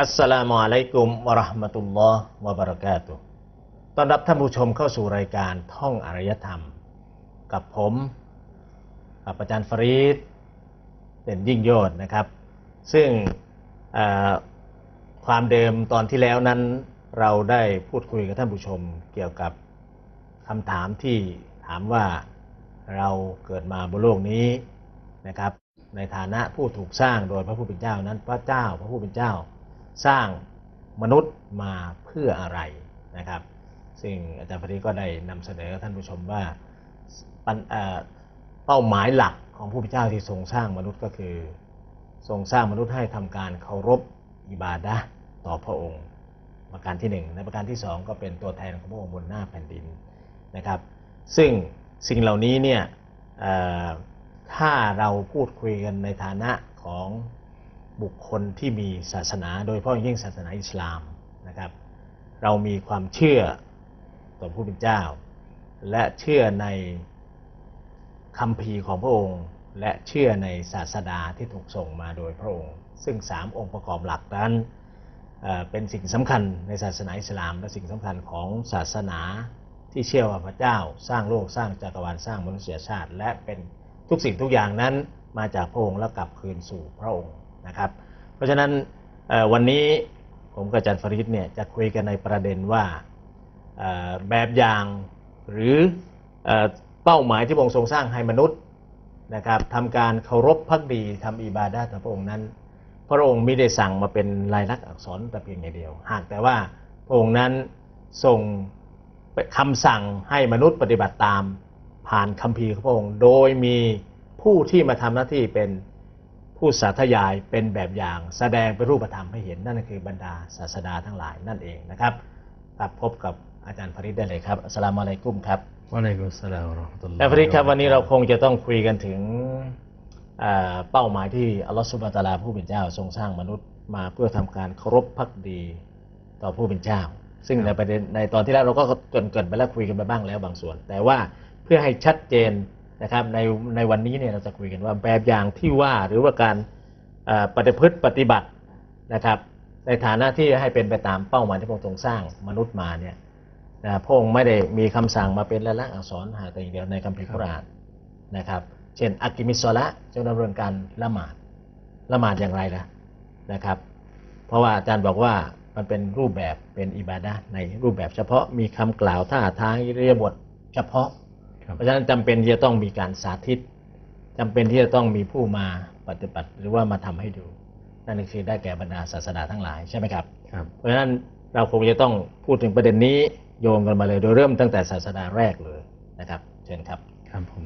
อัสสลามุอะลัยกุมวะเราะห์มะตุลลอฮ์วะบะเราะกาตุต้อนรับท่านผู้ชมเข้าสู่รายการท่องอารยธรรม กับผมกับอาจารย์ฟรีดเป็นยิ่งโยศนะครับ ซึ่งความเดิมตอนที่แล้วนั้น เราได้พูดคุยกับท่านผู้ชมเกี่ยวกับคำถามที่ถามว่าเราเกิดมาบนโลกนี้นะครับ ในฐานะผู้ถูกสร้างโดยพระผู้เป็นเจ้านั้นพระเจ้าพระผู้เป็นเจ้า สร้างมนุษย์มาเพื่ออะไรนะครับ ซึ่งอาจารย์พอดีก็ได้นำเสนอท่านผู้ชมว่าเป้าหมายหลักของผู้เป็นเจ้าที่ทรงสร้างมนุษย์ก็คือ ทรงสร้างมนุษย์ให้ทำการเคารพอิบาดะต่อพระองค์ประการที่หนึ่งในประการที่สองก็เป็นตัวแทนของพระองค์บนหน้าแผ่นดินนะครับ ซึ่งสิ่งเหล่านี้เนี่ยถ้าเราพูดคุยกันในฐานะของ บุคคลที่มีศาสนา โดยเฉพาะอย่างยิ่งศาสนาอิสลามนะครับ เรามีความเชื่อต่อผู้เป็นเจ้า และเชื่อในคำพีของพระองค์ และเชื่อในศาสดาที่ถูกส่งมาโดยพระองค์ ซึ่งสามองค์ประกอบหลักนั้นเป็นสิ่งสำคัญในศาสนาอิสลาม และสิ่งสำคัญของศาสนาที่เชื่อว่าพระเจ้า สร้างโลกสร้างจักรวาลสร้างมนุษยชาติ และเป็นทุกสิ่งทุกอย่างนั้นมาจากพระองค์แล้วกลับคืนสู่พระองค์ นะครับ เพราะฉะนั้นวันนี้ผมกับอาจารย์ฟริดเนี่ยจะคุยกันในประเด็นว่าแบบอย่างหรือเอเป้าหมายที่พระองค์ทรงสร้างให้มนุษย์นะครับทำการเคารพพักดีทำอิบาดะห์ต่อพระองค์นั้น พระองค์ไม่ได้สั่งมาเป็นลายลักษณ์อักษรแต่เพียงอย่างเดียว หากแต่ว่าพระองค์นั้นทรงคำสั่งให้มนุษย์ปฏิบัติตามผ่านคัมภีร์ของพระองค์ โดยมีผู้ที่มาทำหน้าที่เป็น ผู้สาธยายเป็นแบบอย่าง แสดงเป็นรูปธรรมให้เห็นนั่นคือบรรดาศาสดาทั้งหลายนั่นเองนะครับครับพบกับอาจารย์ฟริดได้เลยครับอัสสลามุอะลัยกุมครับวะอะลัยกุมสสลามวะเราะห์มะตุลลอฮ์และฟริดครับวันนี้เราคงจะต้องคุยกันถึงเอ่อเป้าหมายที่อัลลอฮฺสุบฮานะฮูวะตะอาลาผู้เป็นเจ้าทรงสร้างมนุษย์มาเพื่อทำการเคารพพักดีต่อผู้เป็นเจ้า ซึ่งในประเด็นในตอนที่แล้วเราก็เกรินเกรินไปแล้วคุยกันไปบ้างแล้วบางส่วน แต่ว่าเพื่อให้ชัดเจน นะครับในในวันนี้เนี่ยเราจะคุยกันว่าแบบอย่างที่ว่าหรือว่าการปฏิพฤติปฏิบัตินะครับในฐานะที่ให้เป็นไปตามเป้าหมายที่พระองค์ทรงสร้างมนุษย์มาเนี่ยนะพระองค์ไม่ได้มีคำสั่งมาเป็นลายลักษณ์อักษรหาแต่อย่างเดียวในคัมภีร์คุรานนะครับ เช่นอักิมิสซอละจงดำเนินการละหมาดละหมาดอย่างไรล่ะนะครับ เพราะว่าอาจารย์บอกว่ามันเป็นรูปแบบเป็นอิบาดะในรูปแบบเฉพาะมีคำกล่าวท่าทางอิริยบถเฉพาะ เพราะฉะนั้นจำเป็นที่จะต้องมีการสาธิตจำเป็นที่จะต้องมีผู้มาปฏิบัติหรือว่ามาทำให้ดู นั่นคือได้แก่บรรดาศาสดาทั้งหลายใช่ไหมครับครับ เพราะฉะนั้นเราคงจะต้องพูดถึงประเด็นนี้โยงกันมาเลยโดยเริ่มตั้งแต่ศาสดาแรกเลยนะครับ เชิญครับครับผม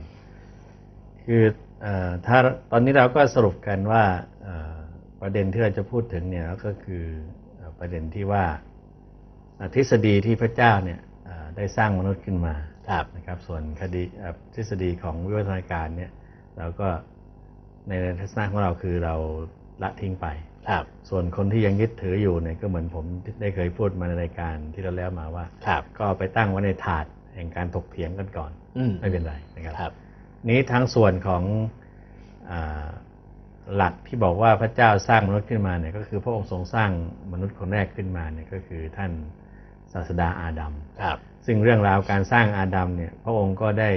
คือเอ่อถ้าตอนนี้เราก็สรุปกันว่าเอ่อประเด็นที่เราจะพูดถึงเนี่ยก็คือเอ่อประเด็นที่ว่าเอ่อทฤษฎีที่พระเจ้าเนี่ยเอ่อ ได้สร้างมนุษย์ขึ้นมาครับนะครับ ส่วนคดีเอ่อทฤษฎีของวิวัฒนาการเนี่ยเราก็ในทัศนะของเราคือเราละทิ้งไปครับส่วนคนที่ยังยึดถืออยู่เนี่ยก็เหมือนผมได้เคยพูดมาในรายการที่เราแล้วมาว่าครับก็ไปตั้งไว้ในถาดแห่งการถกเถียงกันก่อนอืมไม่เป็นไรนะครับครับนี้ทั้งส่วนของอาหลักที่บอกว่าพระเจ้าสร้างมนุษย์ขึ้นมาเนี่ยก็คือพระองค์ทรงสร้างมนุษย์คนแรกขึ้นมาเนี่ยก็คือท่าน ศาสดาอาดัมครับซึ่งเรื่องราวการสร้างอาดัมเนี่ยพระองค์ก็ได้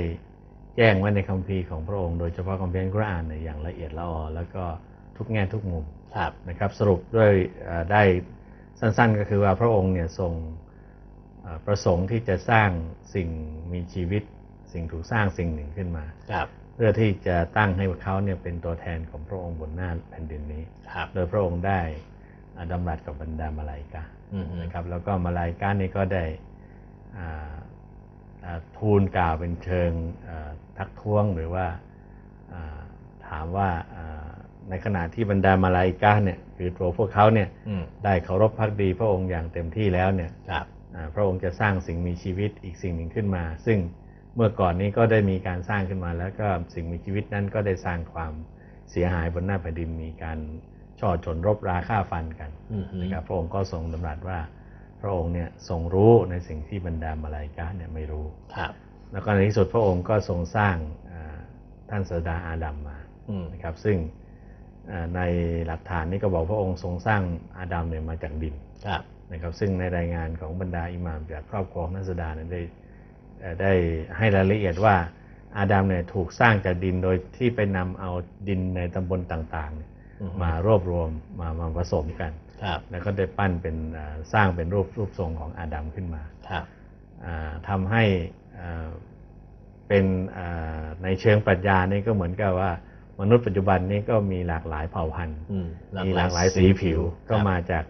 แจ้งไว้ในคัมภีร์ของพระองค์โดยเฉพาะคัมภีร์อัลกุรอานเนี่ยอย่างละเอียดละออแล้วก็ทุกแง่ทุกมุมครับนะครับสรุปด้วยเอ่อได้สั้นๆ ก็คือว่าพระองค์เนี่ยทรงเอ่อประสงค์ที่จะสร้างสิ่งมีชีวิต สิ่งถูกสร้างสิ่งหนึ่งขึ้นมาครับเพื่อที่จะตั้งให้เขาเนี่ยเป็นตัวแทนของพระองค์บนหน้าแผ่นดินนี้ครับโดยพระองค์ได้ อ่าดำรัสกับบรรดามาลาอิกาอืมนะครับ แล้วก็มาลาอิกานี่ก็ได้อ่าอ่าทูลกล่าวเป็นเชิงอ่าทักท้วงหรือว่าอ่าถามว่าอ่าในขณะที่บรรดามาลาอิกาเนี่ยคือตัวพวกเขาเนี่ยอืมได้เคารพพักดีพระองค์อย่างเต็มที่แล้วเนี่ยครับอ่าพระองค์จะสร้างสิ่งมีชีวิตอีกสิ่งหนึ่งขึ้นมา ซึ่งเมื่อก่อนนี้ก็ได้มีการสร้างขึ้นมา แล้วก็สิ่งมีชีวิตนั้นก็ได้สร้างความเสียหายบนหน้าแผ่นดินมีการ ช่อชนรบราฆ่าฟันกันอืมนะครับพระองค์ก็ทรงดำรัสว่า พระองค์เนี่ยทรงรู้ในสิ่งที่บรรดามาลาอิกาเนี่ยไม่รู้ครับ แล้วก็ในที่สุดพระองค์ก็ทรงสร้างอ่าท่านสดาอาดัมมาอืมนะครับซึ่งอ่าในหลักฐานนี่ก็บอกพระองค์ทรงสร้างอาดัมเนี่ยมาจากดินครับนะครับซึ่งในรายงานของบรรดาอิหม่ามจากครอบครัวของนัสดาเนี่ยได้เอ่อได้ให้รายละเอียดว่าอาดัมเนี่ยถูกสร้างจากดินโดยที่ไปนำเอาดินในตำบลต่างๆเนี่ยอือฮึ มารวบรวมมามาผสมกันครับแล้วก็ได้ปั้นเป็นอ่าสร้างเป็นรูปรูปทรงของอาดัมขึ้นมาครับอ่าทำให้อ่าเป็นอ่าในเชิงปรัชญานี่ก็เหมือนกับว่ามนุษย์ปัจจุบันนี้ก็มีหลากหลายเผ่าพันธุ์อืมมีหลากหลายสีผิวครับก็มาจาก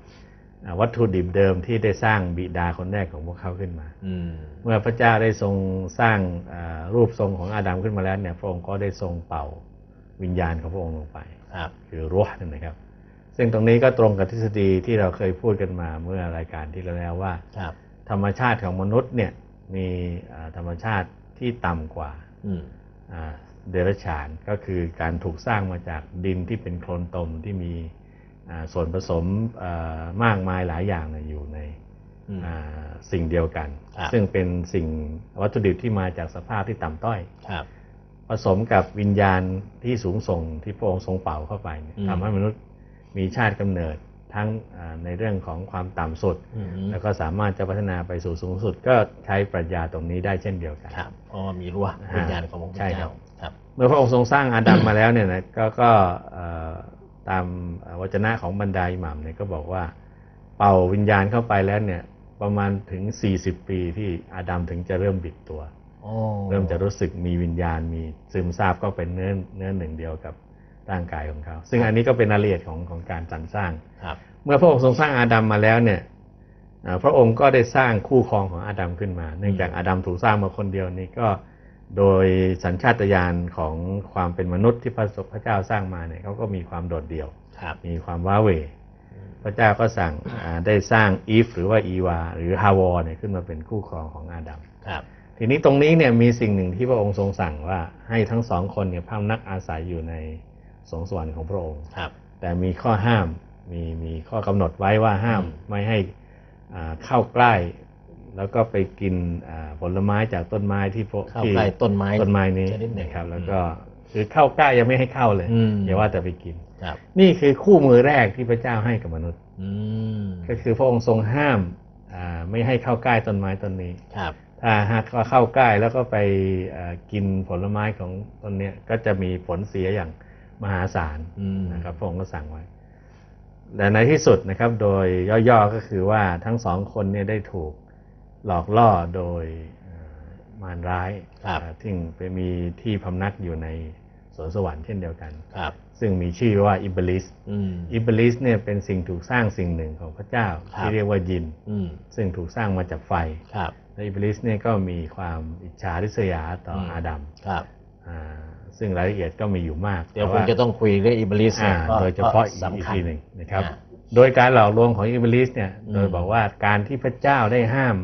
อ่าวัตถุดิบเดิมที่ได้สร้างบิดาคนแรกของพวกเขาขึ้นมาอืมเมื่อพระเจ้าได้ทรงสร้างอ่ารูปทรงของอาดัมขึ้นมาแล้วเนี่ยพระองค์ก็ได้ทรงเป่าวิญญาณของพระองค์ลงไป ครับคือรัวนั่นนะครับ ซึ่งตรงนี้ก็ตรงกับทฤษฎีที่เราเคยพูดกันมาเมื่อรายการที่แล้วว่าครับธรรมชาติของมนุษย์เนี่ยมีอ่าธรรมชาติที่ต่ำกว่าอืมอ่าเดรัจฉานก็คือการถูกสร้างมาจากดินที่เป็นโคลนตมที่มีอ่าส่วนผสมอ่ามากมายหลายอย่างเนี่ยอยู่ในอืมอ่าสิ่งเดียวกันครับซึ่งเป็นสิ่งวัตถุดิบที่มาจากสภาพที่ต่ำต้อยครับ ผสมกับวิญญาณที่สูงส่งที่พระองค์ทรงเป่าเข้าไปเนี่ยอืมทำให้มนุษย์มีชาติกำเนิดทั้งอ่าในเรื่องของความต่ำสุดอืมแล้วก็สามารถจะพัฒนาไปสู่สูงสุด ก็ใช้ปรัชญาตรงนี้ได้เช่นเดียวกันครับเพราะว่ามีรั้ววิญญาณของพระพุทธใช่ครัเจ้าบครับ เมื่อพระองค์ทรงสร้างอาดัมมาแล้วเนี่ยนะก็ก็เอ่อตามวจนะของบรรดาอิหม่ามเนี่ยก็บอกว่า เป่าวิญญาณเข้าไปแล้วเนี่ยประมาณถึง 40 ปีที่อาดัมถึงจะเริ่มบิดตัวโอ้ เริ่มจะรู้สึกมีวิญญาณมีซึมซาบก็เป็นเนื้อเนื้อหนึ่งเดียวกับร่างกายของเขา ซึ่งอันนี้ก็เป็นรายละเอียดของของการสรรสร้างครับเมื่อพระองค์ทรงสร้างอาดัมมาแล้วเนี่ยอ่าพระองค์ก็ได้สร้างคู่ครองของอาดัมขึ้นมา เนื่องจากอาดัมถูกสร้างมาคนเดียวนี่ก็โดยสัญชาตญาณของความเป็นมนุษย์ที่พระพระเจ้าสร้างมาเนี่ยเขาก็มีความโดดเดี่ยวครับมีความว้าเหวพระเจ้าก็สั่งอ่าได้สร้างอีฟหรือว่าอีวา หรือฮาวอเนี่ยขึ้นมาเป็นคู่ครองของอาดัมครับ ทีนี้ตรงนี้เนี่ยมีสิ่งหนึ่งที่พระองค์ทรงสั่งว่าให้ทั้งสองคนเนี่ยพำนักอาศัยอยู่ในสวงสวรรค์ของพระองค์ครับ แต่มีข้อห้ามมีมีข้อกำหนดไว้ว่าห้ามอืมไม่ให้อ่าเข้าใกล้ แล้วก็ไปกินอ่าผลไม้จากต้นไม้ที่พวกเข้าที่ใกล้ต้นไม้ต้นไม้นี้ชนิดหนึ่งนะครับ แล้วก็คือเข้าใกล้ยังไม่ให้เข้าเลยอืมอย่าว่าแต่ไปกินครับนี่คือคู่มือแรกที่พระเจ้าให้กับมนุษย์อืมก็คือพระองค์ทรงห้ามอ่าไม่ให้เข้าใกล้ต้นไม้ต้นนี้ครับถ้า หากว่าเข้าใกล้แล้วก็ไปเอ่อกินผลไม้ของต้นเนี้ยก็จะมีผลเสียอย่างมหาศาลอืมนะครับพระองค์ก็สั่งไว้แต่ในที่สุดนะครับโดยย่อๆก็คือว่าทั้งสองคนเนี่ยได้ถูกหลอกล่อโดยเอ่อมารร้ายครับเอ่อที่ไปมีที่พำนักอยู่ในสวนสวรรค์เช่นเดียวกันครับซึ่งมีชื่อว่าอิบลิสอืมอิบลิสเนี่ยเป็นสิ่งถูกสร้างสิ่งหนึ่งของพระเจ้าครับที่เรียกว่ายินอืมซึ่งถูกสร้างมาจากไฟครับและ อิบลิสเนี่ยก็มีความอิจฉาริษยาต่ออมอาดัมครับอ่าซึ่งรายละเอียดก็มีอยู่มาก เดี๋ยวแต่คงจะต้องคุยเรื่องอิบลิสอ่านี่โดยเฉพาะอีกสำคัญทีหนึ่งนะครับอ่าโดยการหลอกลวงของอิบลิสเนี่ยอืมโดยบอกว่าการที่พระเจ้าได้ห้าม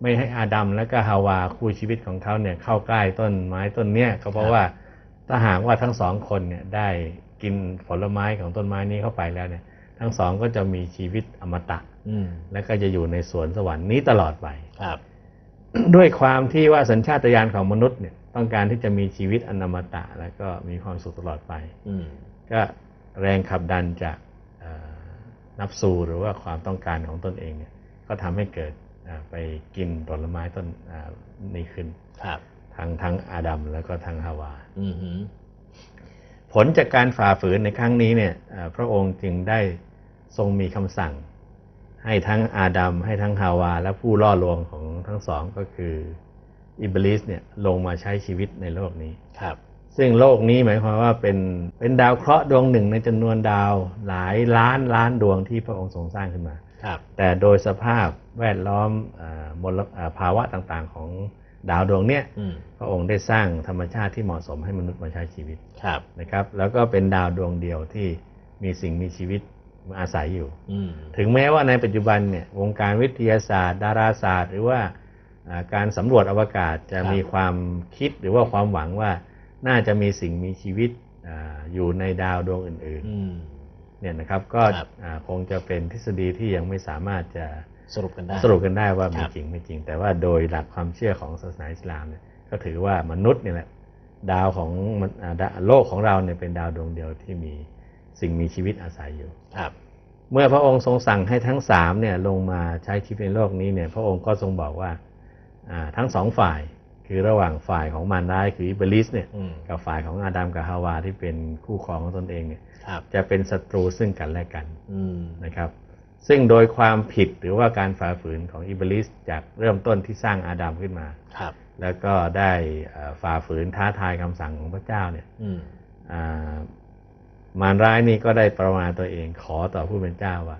ไม่ให้อาดัมและก็ฮาวาคู่ชีวิตของเขาเนี่ยเข้าใกล้ต้นไม้ต้นเนี้ยก็เพราะว่าถ้าหากว่าทั้งสองคนเนี่ยได้กินผลไม้ของต้นไม้นี้เข้าไปแล้วเนี่ย ทั้งสองก็จะมีชีวิตอมตะอืม และก็จะอยู่ในสวนสวรรค์นี้ตลอดไปครับ ด้วยความที่ว่าสัญชาตญาณของมนุษย์เนี่ยต้องการที่จะมีชีวิตอนอมตะ แล้วก็มีความสุขตลอดไปอืมก็แรงขับดันจากเอ่อนับสูหรือว่าความต้องการของตนเองเนี่ย ก็ทำให้เกิดอ่าไปกินผลไม้ต้นอ่านี้ขึ้นครับทั้งทั้งอาดัมแล้วก็ทั้งฮาวาอืมหืมผลจากการฝ่าฝืนในครั้งนี้เนี่ยอ่าพระองค์จึงได้ทรงมีคำสั่ง ให้ทั้งอาดัมให้ทั้งฮาวา และผู้ล่อลวงของทั้งสองก็คืออิบลิสเนี่ยลงมาใช้ชีวิตในโลกนี้ครับ ซึ่งโลกนี้หมายความว่าเป็นเป็นดาวเคราะห์ดวงหนึ่งในจำนวนดาวหลายล้านล้านดวงที่พระองค์ทรงสร้างขึ้นมาครับแต่โดยสภาพแวดล้อมอ่ามลอ่าภาวะต่างๆของดาวดวงเนี้ยอืมพระองค์ได้สร้างธรรมชาติที่เหมาะสมให้มนุษย์มาใช้ชีวิตครับนะครับ แล้วก็เป็นดาวดวงเดียวที่มีสิ่งมีชีวิตมา อาศัยอยู่อืมถึงแม้ว่าในปัจจุบันเนี่ยวงการวิทยาศาสตร์ ดาราศาสตร์ หรือว่าอ่าการสำรวจอวกาศจะครับมีความคิดหรือว่าความหวังว่าน่าจะมีสิ่งมีชีวิตอาอยู่ในดาวดวงอื่นอืมๆเนี่ยนะครับก็ครับอ่าคงจะเป็นทฤษฎีที่ยังไม่สามารถจะสรุปกันได้สรุปกันได้ว่ามีครับจริงไม่จริง แต่ว่าโดยหลักความเชื่อของศาสนาอิสลามเนี่ยก็ถือว่ามนุษย์เนี่ยแหละดาวของมันอ่าดาโลกของเราเนี่ยเป็นดาวดวงเดียวที่มี สิ่งมีชีวิตอาศัยอยู่ครับเมื่อพระองค์ทรงสั่งให้ทั้งสามเนี่ยลงมาใช้ชีวิตในโลกนี้เนี่ยพระองค์ก็ทรงบอกว่าอ่าทั้งสองฝ่ายคือระหว่างฝ่ายของมารร้ายคืออิบลิสเนี่ยอืมกับฝ่ายของอาดัมกับฮาวาที่เป็นคู่ครองของตนเองเนี่ยครับจะเป็นศัตรูซึ่งกันและกันอืมนะครับ ซึ่งโดยความผิดหรือว่าการฝ่าฝืนของอิบลิสจากเริ่มต้นที่สร้างอาดัมขึ้นมาครับแล้วก็ได้เอ่อฝ่าฝืนท้าทายคำสั่งของพระเจ้าเนี่ยอื มอ่ามารร้ายนี่ก็ได้ประมาณตัวเอง ขอต่อผู้เป็นเจ้าว่า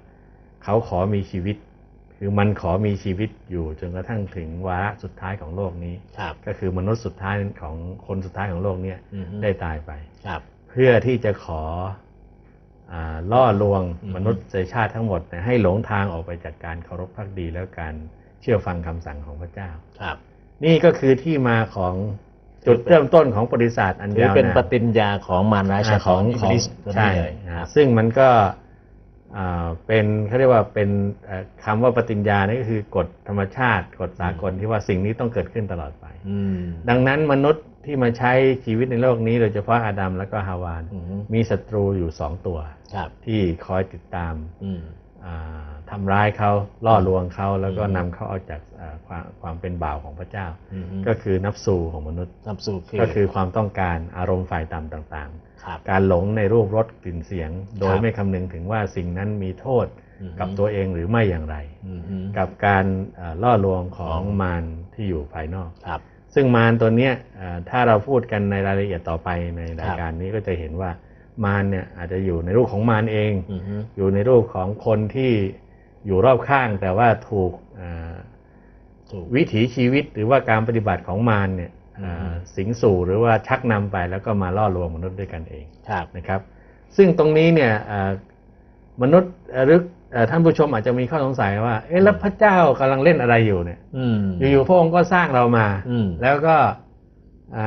เขาขอมีชีวิต คือมันขอมีชีวิตอยู่จนกระทั่งถึงวาระสุดท้ายของโลกนี้ครับก็คือมนุษย์สุดท้ายของคนสุดท้ายของโลกเนี้อือฮึได้ตายไปครับ เพื่อที่จะขออาล่อลวงอือฮึมนุษยชาติทั้งหมดเนี่ยให้หลงทางออกไปจากการเคารพพักดีแล้วการเชื่อฟังคำสั่งของพระเจ้าครับ นี่ก็คือที่มาของ จุดเริ่มต้นของประวัติศาสตร์อันถือยาวนานเป็นปฏิญญาของมารร้ายอ่าของอิบลิสตัวใช่นี้เลยนะครับซึ่งมันก็อ่าเป็นเขาเรียกว่าเป็นเอ่อคำว่าปฏิญญานี่ก็คือกฎธรรมชาติกฎสากลที่ว่าสิ่งนี้ต้องเกิดขึ้นตลอดไป อืมดังนั้นมนุษย์ที่มาใช้ชีวิตในโลกนี้ โดยเฉพาะอาดัมและก็ฮาวาน อือฮึมีศัตรูอยู่สองตัว ครับที่คอยติดตาม อืมอ่า ทำร้ายเขาล่อลวงเขาแล้วก็อืมนำเขาออกจากอ่าความความเป็นบ่าวของพระเจ้าอืมก็คือนับสูของมนุษย์นำสู่คือก็คือความต้องการอารมณ์ฝ่ายต่ำต่างครับๆการหลงในรูปรสกลิ่นเสียง โดยครับไม่คำนึงถึงว่าสิ่งนั้นมีโทษอืมกับตัวเองหรือไม่อย่างไรอืมอืมกับการเอ่อล่อลวงของของมารที่อยู่ภายนอกครับ ซึ่งมารตัวเนี้ยเอ่อถ้าเราพูดกันในรายละเอียดต่อไปในรายครับการนี้ก็จะเห็นว่า มารเนี่ยอาจจะอยู่ในรูปของมารเองอืมฮึอยู่ในรูปของคนที่อยู่รอบข้าง แต่ว่าถูกเอ่อถูกวิถีชีวิตหรือว่าการปฏิบัติของมารเนี่ยเอ่ออืมสิงสู่หรือว่าชักนำไปแล้วก็มาล่อลวงมนุษย์ด้วยกันเองครับนะครับ ซึ่งตรงนี้เนี่ยเอ่อมนุษย์เอ่อหรือเอ่อท่านผู้ชมอาจจะมีข้อสงสัยว่า เอ๊ะแล้วพระเจ้ากำลังเล่นอะไรอยู่เนี่ยอืมอยู่ๆพระองค์ก็สร้างเรามาอืมแล้วก็อ่า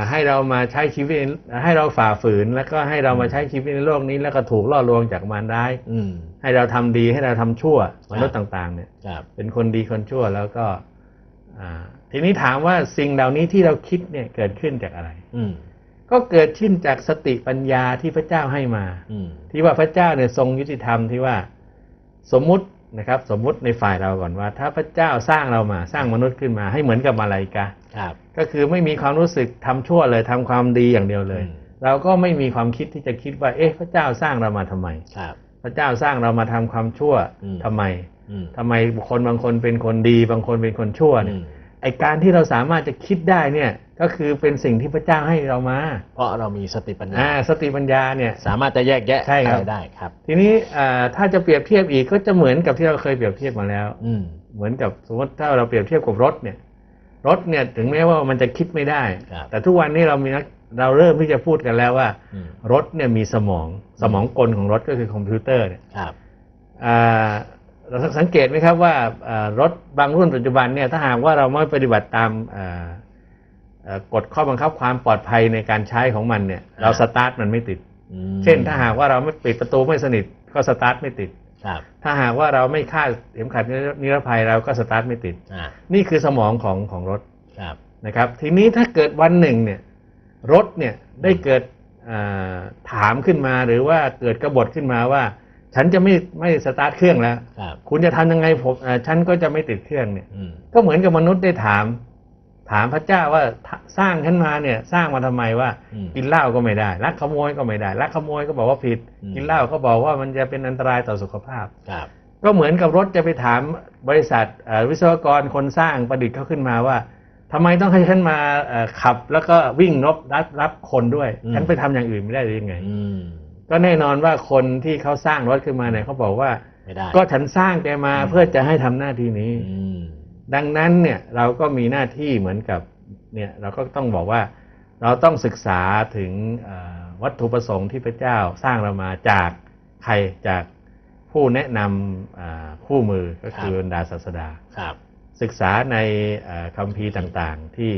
ให้เรามาใช้ชีวิตให้เราฝ่าฝืน แล้วก็ให้เรามาใช้ชีวิตในโลกนี้ แล้วก็ถูกล่อลวงจากมารร้ายอืมให้เราทำดีให้เราทำชั่วมนุษย์ต่าง ๆ เนี่ยครับเป็นคนดีคนชั่วแล้วก็อ่าทีนี้ถามว่าสิ่งเหล่านี้ที่เราคิดเนี่ยเกิดขึ้นจากอะไร อืมก็เกิดขึ้นจากสติปัญญาที่พระเจ้าให้มาอืมที่ว่าพระเจ้าเนี่ยทรงยุติธรรมที่ว่า สมมุตินะครับ สมมุติในฝ่ายเราก่อนว่า ถ้าพระเจ้าสร้างเรามา สร้างมนุษย์ขึ้นมาให้เหมือนกับมาลาอิกาครับ ก็คือไม่มีความรู้สึกทำชั่วเลยทำความดีอย่างเดียวเลยอืมเราก็ไม่มีความคิดที่จะคิดว่า เอ๊ะ พระเจ้าสร้างเรามาทำไมครับพระเจ้าสร้างเรามาทำความชั่วอืมทำไมอืมทำไมคนบางคนเป็นคนดี บางคนเป็นคนชั่วอืเนี่ยมไอการที่เราสามารถจะคิดได้เนี่ยก็คือเป็นสิ่งที่พระเจ้าให้เรามา เพราะเรามีสติปัญญาอ่าสติปัญญาเนี่ยสามารถจะแยกแยะใช่ครับอะไรได้ครับ ทีนี้อ่าถ้าจะเปรียบเทียบอีกก็จะเหมือนกับที่เราเคยเปรียบเทียบมาแล้วอืมเหมือนกับสมมติถ้าเราเปรียบเทียบกับรถเนี่ย รถเนี่ยถึงแม้ว่ามันจะคิดไม่ได้ ครับแต่ทุกวันนี้เรามีนักเราเริ่มที่จะพูดกันแล้วว่า อืม รถเนี่ยมีสมองสมองกลของรถก็คือคอมพิวเตอร์เนี่ยครับ อ่าเราสังเกตไหมครับว่าอ่ารถบางรุ่นปัจจุบันเนี่ยถ้าหากว่าเราไม่ปฏิบัติตามอ่าเอ่อกฎข้อบังคับความปลอดภัยในการใช้ของมันเนี่ย เราสตาร์ทมันไม่ติด อืมเช่นถ้าหากว่าเราไม่ปิดประตูไม่สนิทก็สตาร์ทไม่ติดครับ ถ้าหากว่าเราไม่คาดเข็มขัดนิรภัยเราก็สตาร์ทไม่ติดอ่านี่คือสมองของของรถครับนะครับ ทีนี้ถ้าเกิดวันหนึ่งเนี่ยรถเนี่ยได้เกิดอ่าถามขึ้นมาหรือว่าเกิดกบฏขึ้นมาว่า ฉันจะไม่ไม่สตาร์ทเครื่องแล้วครับคุณจะทำยังไงผมอ่าฉันก็จะไม่ติดเครื่องเนี่ยอืมก็เหมือนกับมนุษย์ได้ถาม ถามพระเจ้าว่าถ้าสร้างฉันมาเนี่ย สร้างมาทำไมว่าอืมกินเหล้าก็ไม่ได้ลักขโมยก็ไม่ได้ลักขโมยก็บอกว่าผิดอืมกินเหล้าก็บอกว่ามันจะเป็นอันตรายต่อสุขภาพครับก็เหมือนกับรถจะไปถามบริษัทเอ่อวิศวกรคนสร้างประดิษฐ์เขาขึ้นมาว่าทำไมต้องให้ฉันมาเอ่อขับ แล้วก็วิ่งรบรับรับคนด้วยอืมฉันไปทำอย่างอื่นไม่ได้หรือยังไงอืมก็แน่นอนว่าคนที่เขาสร้างรถขึ้นมาเนี่ยเขาบอกว่าไม่ได้ก็ฉันสร้างแกมาอืมเพื่อจะให้ทำหน้าที่นี้อืม ดังนั้นเนี่ยเราก็มีหน้าที่เหมือนกับเนี่ยเราก็ต้องบอกว่าเราต้องศึกษาถึงเอ่อวัตถุประสงค์ที่พระเจ้าสร้างเรามาจากใครจากผู้แนะนำอ่าคู่มือก็คือบรรดาศาสดาครับศึกษาในเอ่อคัมภีร์ต่างๆที่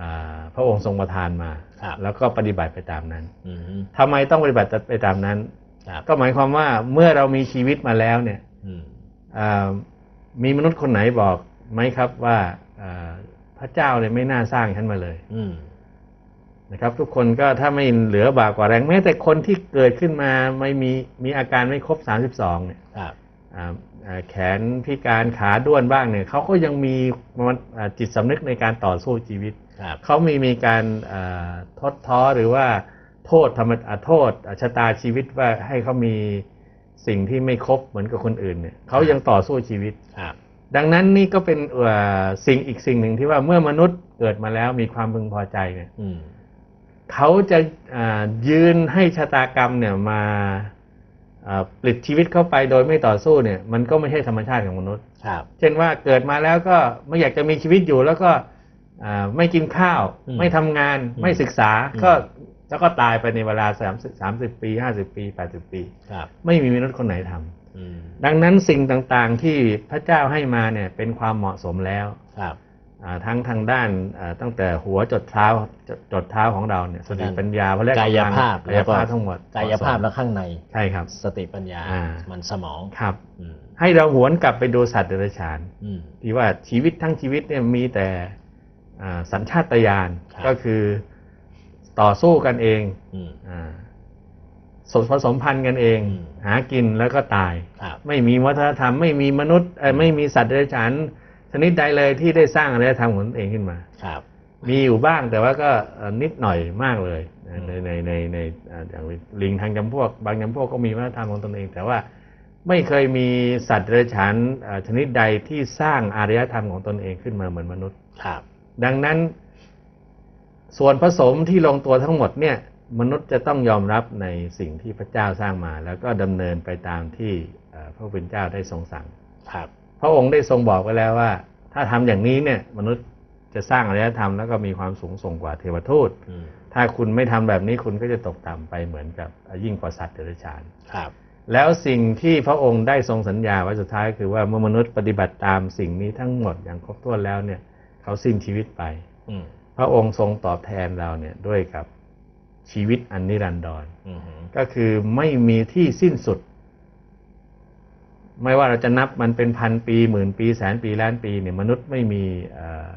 อ่าพระองค์ทรงประทานมาครับแล้วก็ปฏิบัติไปตามนั้นอืมทำไมต้องปฏิบัติไปตามนั้นครับก็หมายความว่าเมื่อเรามีชีวิตมาแล้วเนี่ยอื มอ่ามีมนุษย์คนไหนบอกไหมครับว่าอ่าพระเจ้าเนี่ยไม่น่าสร้างฉันมาเลยอืมนะครับ ทุกคนก็ถ้าไม่เหลือบากกว่าแรงแม้แต่คนที่เกิดขึ้นมาไม่มีมีอาการไม่ครบ32เนี่ยครับอ่าอ่าแขนพิการขาด้วนบ้างเนี่ยเขาก็ยังมีมันอ่าจิตสำนึกในการต่อสู้ชีวิตครับเขามีมีการอ่าทดท้อหรือว่าโทษธรรมอ่าโทษอ่าชะตาชีวิตว่าให้เขามี สิ่งที่ไม่ครบเหมือนกับคนอื่นเนี่ยเขายังต่อสู้ชีวิตครับดังนั้นนี่ก็เป็นเอ่อสิ่งอีกสิ่งหนึ่งที่ว่าเมื่อมนุษย์เกิดมาแล้วมีความพึงพอใจเนี่ยอืมเขาจะอ่ายืนให้ชะตากรรมเนี่ยมาอ่าปลิดชีวิตเข้าไปโดยไม่ต่อสู้เนี่ย มันก็ไม่ใช่ธรรมชาติของมนุษย์ครับเช่นว่าเกิดมาแล้วก็ไม่อยากจะมีชีวิตอยู่แล้วก็อ่าไม่กินข้าวอืมไม่ทำงานอืมไม่ศึกษาอืมก็ แล้วก็ตายไปในเวลาสามสามสิบปีห้าสิบปีแปดสิบปีครับไม่มีมนุษย์คนไหนทำอืมดังนั้นสิ่งต่างๆที่พระเจ้าให้มาเนี่ยเป็นความเหมาะสมแล้วครับอ่าทั้งทางด้านอ่าตั้งแต่หัวจดเท้าจดจดเท้าของเราเนี่ยสติปัญญาพระกายภาพกายภาพทั้งหมดกายภาพแล้วข้างในใช่ครับ สติปัญญาอ่ามันสมองครับอืมให้เราหวนกลับไปดูสัตว์เดรัจฉานอืมที่ว่าชีวิตทั้งชีวิตเนี่ยมีแต่อ่าสัญชาตญาณครับก็คือ ต่อสู้กันเองอืมอาสมผสมพันธุ์กันเองอืมหากินแล้วก็ตายครับไม่มีวัฒนธรรม ไม่มีมนุษย์เอ่อไม่มีสัตว์เดรัจฉานชนิดใดเลยที่ได้สร้างอารยธรรมของตนเองขึ้นมาครับ มีอยู่บ้างแต่ว่าก็เอ่อนิดหน่อยมากเลยอืมในในในในอ่าอย่างลิงทางจำพวก บางจำพวกก็มีวัฒนธรรมของตนเอง แต่ว่าไม่เคยมีสัตว์เดรัจฉานอ่าชนิดใดที่สร้างอารยธรรมของตนเองขึ้นมาเหมือนมนุษย์ครับ ดังนั้น ส่วนผสมที่ลงตัวทั้งหมดเนี่ยมนุษย์จะต้องยอมรับในสิ่งที่พระเจ้าสร้างมา แล้วก็ดำเนินไปตามที่เอ่อพระผู้เป็นเจ้าได้ทรงสั่งครับพระองค์ได้ทรงบอกไว้แล้วว่า ถ้าทำอย่างนี้เนี่ยมนุษย์จะสร้างอารยธรรมแล้วก็มีความสูงส่งกว่าเทวทูตอืมถ้าคุณไม่ทำแบบนี้คุณก็จะตกต่ำไปเหมือนกับยิ่งกว่าสัตว์เดรัจฉานครับ แล้วสิ่งที่พระองค์ได้ทรงสัญญาไว้สุดท้ายคือว่าเมื่อมนุษย์ปฏิบัติตามสิ่งนี้ทั้งหมดอย่างครบถ้วนแล้วเนี่ย เขาสิ้นชีวิตไปอืม พระองค์ทรงตอบแทนเราเนี่ยด้วยกับชีวิตอันนิรันดรอืมก็คือไม่มีที่สิ้นสุด ไม่ว่าเราจะนับมันเป็นพันปีหมื่นปีแสนปีล้านปีเนี่ยมนุษย์ไม่มีเอ่อ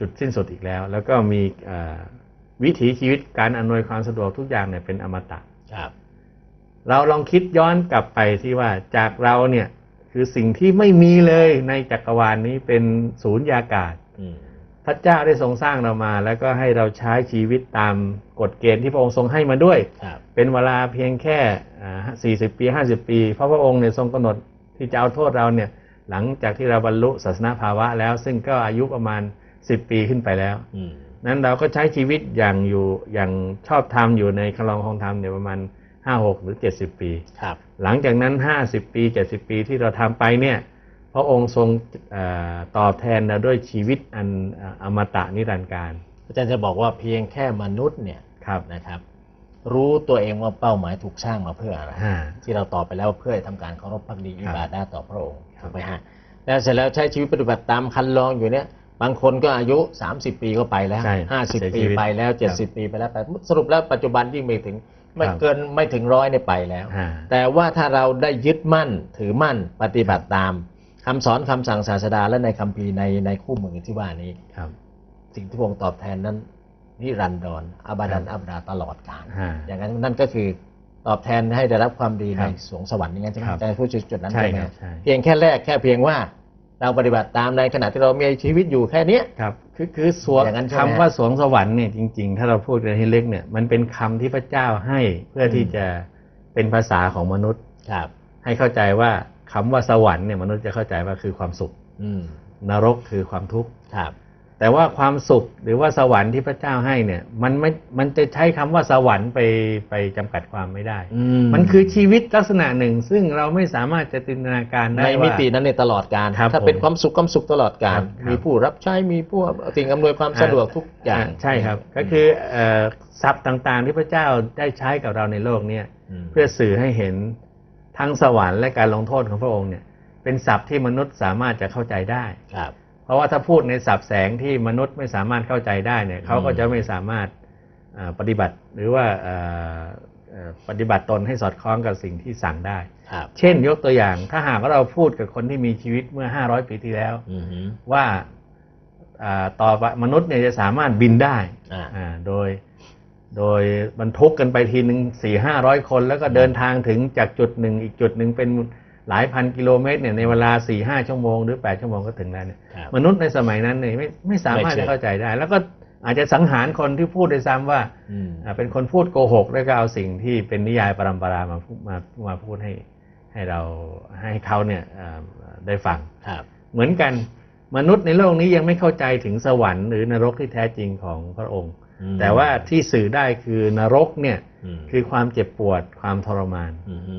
จุดสิ้นสุดอีกแล้ว แล้วก็มีเอ่อวิถีชีวิตการอำนวยความสะดวกทุกอย่างเนี่ยเป็นอมตะครับ เราลองคิดย้อนกลับไปที่ว่าจากเราเนี่ยคือสิ่งที่ไม่มีเลยในจักรวาลนี้เป็นศูนย์ยากาศอืม พระเจ้าได้ทรงสร้างเรามา แล้วก็ให้เราใช้ชีวิตตามกฎเกณฑ์ที่พระองค์ทรงให้มาด้วยครับเป็นเวลาเพียงแค่อ่า40 ปี 50 ปี เพราะพระองค์เนี่ยทรงกำหนดที่จะเอาโทษเราเนี่ยหลังจากที่เราบรรลุศาสนาภาวะแล้ว ซึ่งก็อายุประมาณ 10 ปีขึ้นไปแล้วอืมนั้นเราก็ใช้ชีวิตอย่างอยู่อย่างชอบธรรมอยู่ในคลองของธรรมเนี่ยประมาณ56หรือ70ปี ครับ หลังจากนั้น50ปี70ปีที่เราทำไปเนี่ย พระองค์ทรงเออตอบแทนเราด้วยชีวิตอันเอ่ออมตะนิรันดร์การอาจารย์จะบอกว่าเพียงแค่มนุษย์เนี่ยครับนะครับ รู้ตัวเองว่าเป้าหมายถูกสร้างมาเพื่ออะไรอ่าที่เราตอบไปแล้วเพื่อทำการเคารพพักดีอิบาดาต่อพระองค์ครับถูกไหมฮะแล้วเสร็จแล้วใช้ชีวิตปฏิบัติตามคันลองอยู่เนี่ยบางคนก็อายุ 30 ปีก็ไปแล้วใช่50เสียปีชีวิตไปแล้วครับ70 ปีไปแล้วแต่สรุปแล้วปัจจุบันยิ่งไม่ถึงไม่ครับเกินไม่ถึงร้อยเนี่ยไปแล้วอ่าแต่ว่าถ้าเราได้ยึดมั่นถือมั่นปฏิบัติตาม คำสอนคำสั่งศาสดาและในคัมภีร์ในในคู่มือที่ว่านี้ครับ สิ่งที่พระองค์ตอบแทนนั้นนิรันดรอบาดันครับอับดาตลอดกาลอ่าอย่างนั้นนั่นก็คือตอบแทนให้ได้รับความดีคในรับสวงสวรรค์อย่างนั้นใช่ไหมครับอาจารย์พูดจุดจุดนั้นใช่ใช่ไหมครับใช่เพียงแค่แรกแค่เพียงว่าเราปฏิบัติตามในขณะที่เรามีชีวิตอยู่แค่เนี้ยครับคือคือสวงอย่างนั้นใช่ไหมคำว่าสวงสวรรค์เนี่ยจริง ๆ ถ้าเราพูดกันให้เล็กเนี่ยมันเป็นคำที่พระเจ้าให้เพื่อที่อืมจะเป็นภาษาของมนุษย์ครับ ให้เข้าใจว่า คำว่าสวรรค์เนี่ยมนุษย์จะเข้าใจว่าคือความสุขอืมนรกคือความทุกข์ครับแต่ว่าความสุขหรือว่าสวรรค์ที่พระเจ้าให้เนี่ย มันไม่มันจะใช้คำว่าสวรรค์ไปไปจำกัดความไม่ได้อืมันคือชีวิตลักษณะหนึ่ง ซึ่งเราไม่สามารถจะจินตนาการได้ในว่ามิตินั้นในตลอดการครับถ้าเป็นผมความสุขความสุขตลอดการครับมีผู้รับใช้มีผู้สิ่งอำนวยความสะดวกทุกอย่างใช่ครับ ก็คือเอ่อทรัพย์ต่างๆ ที่พระเจ้าได้ใช้กับเราในโลกเนี่ยมเพื่อสื่อให้เห็น ทั้งสวรรค์และการลงโทษของพระองค์เนี่ย เป็นศัพท์ที่มนุษย์สามารถจะเข้าใจได้ครับ เพราะว่าถ้าพูดในศัพท์แสงที่มนุษย์ไม่สามารถเข้าใจได้เนี่ยเขาก็จะไม่สามารถอ่าปฏิบัติหรือว่าเอ่อเอ่อปฏิบัติตนให้สอดคล้องกับสิ่งที่สั่งได้ครับเช่นยกตัวอย่างถ้าหากว่าเราพูดกับคนที่มีชีวิตเมื่อ 500 ปีที่แล้วอือหือว่าอ่าต่อไปมนุษย์เนี่ยจะสามารถบินได้อ่าอ่าโดย โดยบรรทุกกันไปทีหนึ่งสี่ห้าร้อยคน แล้วก็เดินทางถึงจากจุดหนึ่งอีกจุดหนึ่งเป็นหลายพันกิโลเมตรเนี่ยในเวลาสี่ห้าชั่วโมงหรือแปดชั่วโมงก็ถึงแล้วเนี่ยครับมนุษย์ในสมัยนั้นเนี่ยไม่ไม่สามารถไม่เชื่จะอเข้าใจได้ แล้วก็อาจจะสังหารคนที่พูดด้วยซ้ำว่าอืมอ่าเป็นคนพูดโกหก แล้วก็เอาสิ่งที่เป็นนิยายปรำปรามาพูดมามาพูดให้ให้เราให้เขาเนี่ยอ่าได้ฟังครับเหมือนกันมนุษย์ในโลกนี้ยังไม่เข้าใจถึงสวรรค์หรือนรกที่แท้จริงของพระองค์อืมแต่ว่าที่สื่อได้คือนรกเนี่ยอืมคือความเจ็บปวดความทรมานอืมฮึ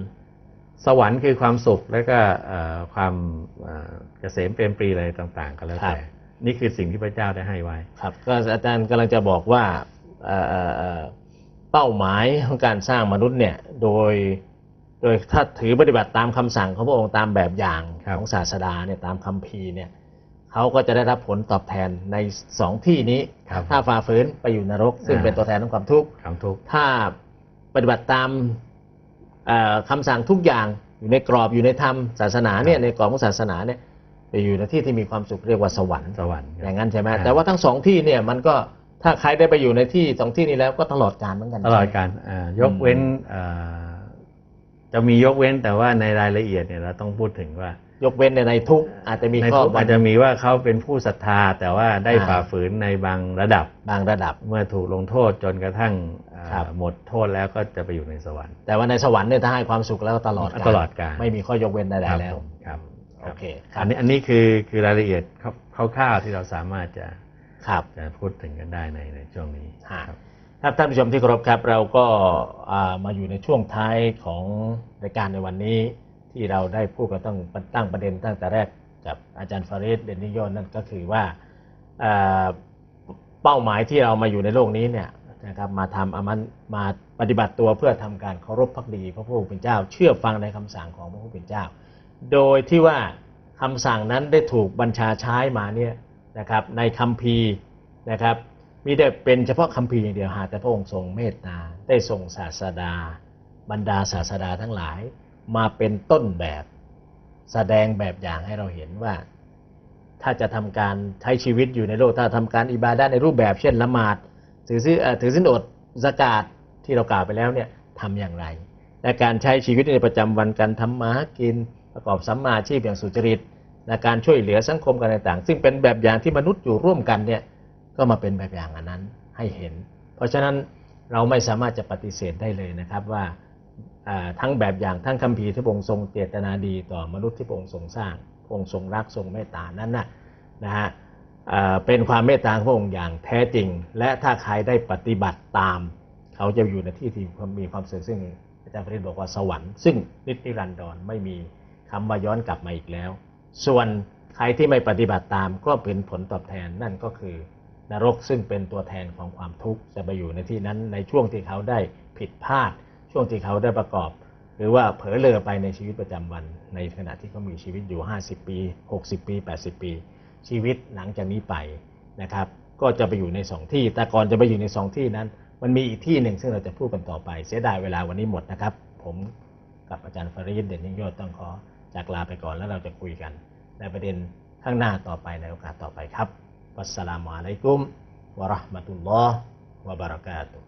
สวรรค์คือความสุขและก็เอ่อความเอ่อเกษมเปรมปรีอะไรต่าง ๆ ก็แล้วแต่นี่คือสิ่งที่พระเจ้าได้ให้ไว้ ครับ ก็อาจารย์กำลังจะบอกว่าเอ่อเอ่อเอ่อเป้าหมายของการสร้างมนุษย์เนี่ยโดยโดยถ้าถือปฏิบัติตามคำสั่งของพระองค์ตามแบบอย่างครับของศาสดาเนี่ยตามคัมภีร์เนี่ย เขาก็จะได้รับผลตอบแทนในสองที่นี้ ครับถ้าฝ่าฝืนไปอยู่นรก ซึ่งอ่า เป็นตัวแทนของความทุกข์ ความทุกข์ ถ้าปฏิบัติตามเอ่อคำสั่งทุกอย่างอยู่ในกรอบอยู่ในธรรมศาสนาเนี่ยในกรอบของศาสนาเนี่ยไปอยู่ในที่ที่มีความสุขเรียกว่าสวรรค์สวรรค์อย่างนั้นใช่ไหมครับแต่ว่าทั้งสองที่เนี่ยมันก็ถ้าใครได้ไปอยู่ในที่สองที่นี้แล้วก็ตลอดการเหมือนกัน ตลอดใช่ไหมการอ่ายกเว้นเอ่อจะมียกเว้นแต่ว่าในรายละเอียดเนี่ยเราต้องพูดถึงว่า ยกเว้นในในทุกข์อาจจะมีในข้อทุกอาจจะมีว่าเขาเป็นผู้ศรัทธา แต่ว่าได้อ่าฝ่าฝืนในบางระดับ บางระดับ เมื่อถูกลงโทษจนกระทั่งเอ่อครับหมดโทษแล้วก็จะไปอยู่ในสวรรค์ แต่ว่าในสวรรค์เนี่ยถ้าให้ความสุขแล้วตลอดกาลตลอดกาลไม่มีข้อยกเว้นใดครับๆแล้วผมครับโอเคครัอับนนี้อันนี้คือคือรายละเอียดคร่าวๆที่เราสามารถจะครับจะพูดถึงกันได้ในในช่วงนี้ฮะครับครับท่านผู้ชมที่เคารพครับเราก็อ่ามาอยู่ในช่วงท้ายของรายการในวันนี้ ที่เราได้พูดกันตั้งตั้งประเด็นตั้งแต่แรกกับอาจารย์ฟาริสเดนนิยนนั่นก็คือว่าเป้าหมายที่เรามาอยู่ในโลกนี้เนี่ยนะครับมาทำอามันมาปฏิบัติตัวเพื่อทำการเคารพพักดีพระผู้เป็นเจ้า เชื่อฟังในคำสั่งของพระผู้เป็นเจ้า โดยที่ว่าคำสั่งนั้นได้ถูกบัญชาใช้มาเนี่ยนะครับในคัมภีร์นะครับมีได้เป็นเฉพาะคัมภีร์อย่างเดียวหากแต่พระองค์ทรงเมตตาได้ทรงศาสดา บรรดาศาสดาทั้งหลาย มาเป็นต้นแบบ แสดงแบบอย่างให้เราเห็นว่า ถ้าจะทำการใช้ชีวิตอยู่ในโลกถ้าทำการอิบาดะในรูปแบบเช่นละหมาดถือซิเอ่อถือสินอดสกาดที่เรากล่าวไปแล้วเนี่ยทำอย่างไร และการใช้ชีวิตในประจำวันการทำมาหากินประกอบสัมมาชีพอย่างสุจริตและการช่วยเหลือสังคมกันต่างๆ ซึ่งเป็นแบบอย่างที่มนุษย์อยู่ร่วมกันเนี่ยก็มาเป็นแบบอย่างอันนั้นให้เห็น เพราะฉะนั้นเราไม่สามารถจะปฏิเสธได้เลยนะครับว่า ทั้งแบบอย่างทั้งคัมภีร์ที่พระองค์ทรงเจตนาดีต่อมนุษย์ที่พระองค์ทรงสร้างพระองค์ทรงรักทรงเมตตานั้นนะนะฮะเป็นความเมตตาของพระองค์อย่างแท้จริง และถ้าใครได้ปฏิบัติตาม เขาจะอยู่ในที่ที่มีความสุขซึ่งอาจารย์พริตบอกว่าสวรรค์ซึ่งนิจนิรันดรไม่มีคำว่าย้อนกลับมาอีกแล้ว ส่วนใครที่ไม่ปฏิบัติตามก็เป็นผลตอบแทนนั่นก็คือนรกซึ่งเป็นตัวแทนของความทุกข์จะไปอยู่ในที่นั้นในช่วงที่เขาได้ผิดพลาด ช่วงที่เขาได้ประกอบ หรือว่าเผลอเลอไปในชีวิตประจำวัน ในขณะที่เขามีชีวิตอยู่ 50 ปี 60 ปี 80 ปี ชีวิตหลังจากนี้ไปนะครับ ก็จะไปอยู่ในสองที่ แต่ก่อนจะไปอยู่ในสองที่นั้น มันมีอีกที่หนึ่งซึ่งเราจะพูดกันต่อไป เสียดายเวลาวันนี้หมดนะครับ ผมกับอาจารย์ฟาริดเด่นยิ่งยอดต้องขอจากลาไปก่อนแล้วเราจะคุยกัน ในประเด็นข้างหน้าต่อไปในโอกาสต่อไปครับวัสสลามุอะลัยกุมวะราะห์มะตุลลอฮ์วะบะเราะกาตุฮ์